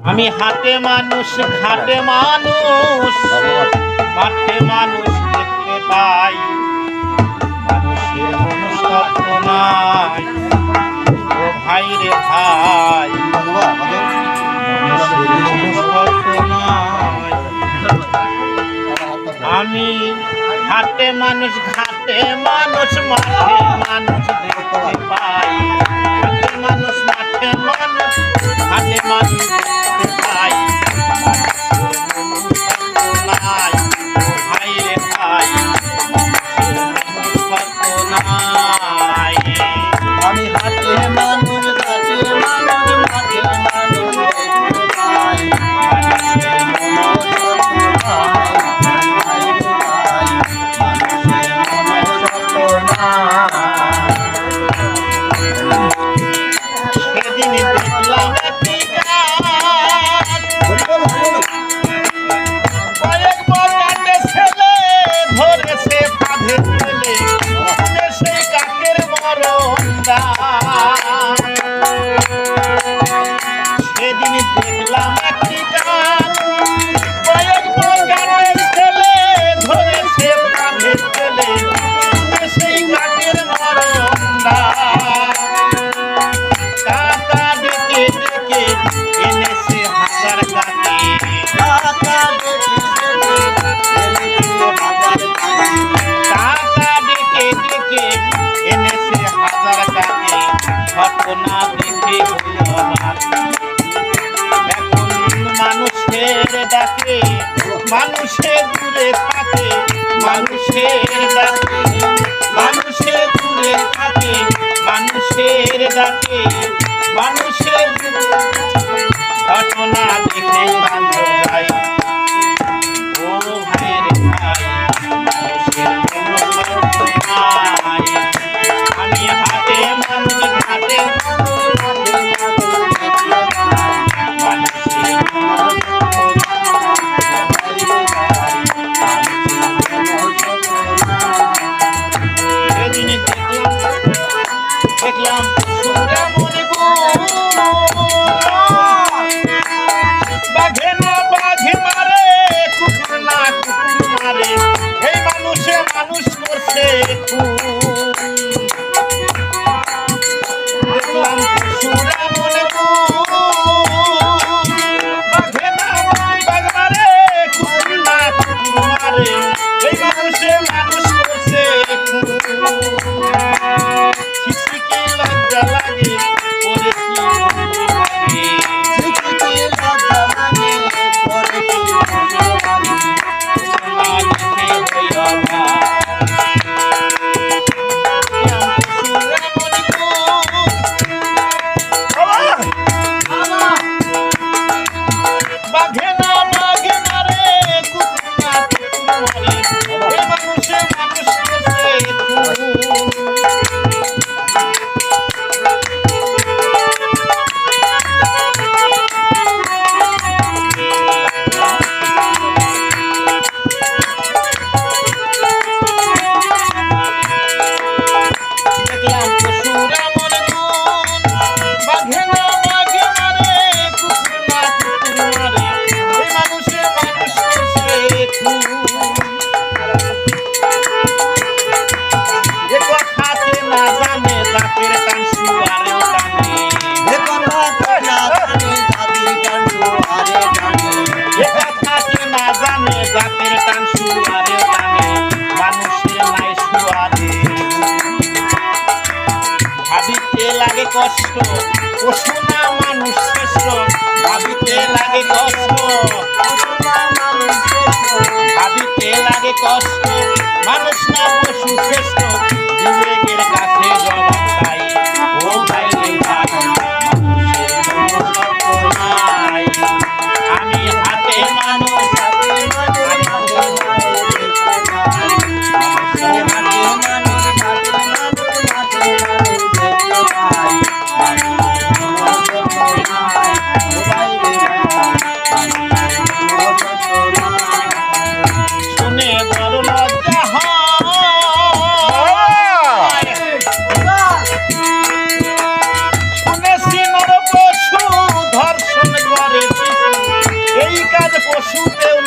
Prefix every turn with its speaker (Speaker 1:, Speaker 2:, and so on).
Speaker 1: আমি হাতে মানুষ, খাটে মানুষ, মাঠে মানুষ দেখতে পাই। মানুষের মনুষ্য নাই। ও ভাই রে ভাই আমি
Speaker 2: হাতে মানুষ ঘাটে মানুষ, মাঠে selamat মানুষের
Speaker 1: দূরে থাকে মানুষের ডাকে। মানুষের দূরে থাকে মানুষের ডাকে। মানুষের ঘটনা দেখলাম বাঘে না বাঘে মানুষ করছে কুকুর লাগে কষ্ট পশু না মানুষ শ্রেষ্ঠ। ভাবিতে লাগে কষ্ট Pela de costo, mas não é o que eu পশুতেও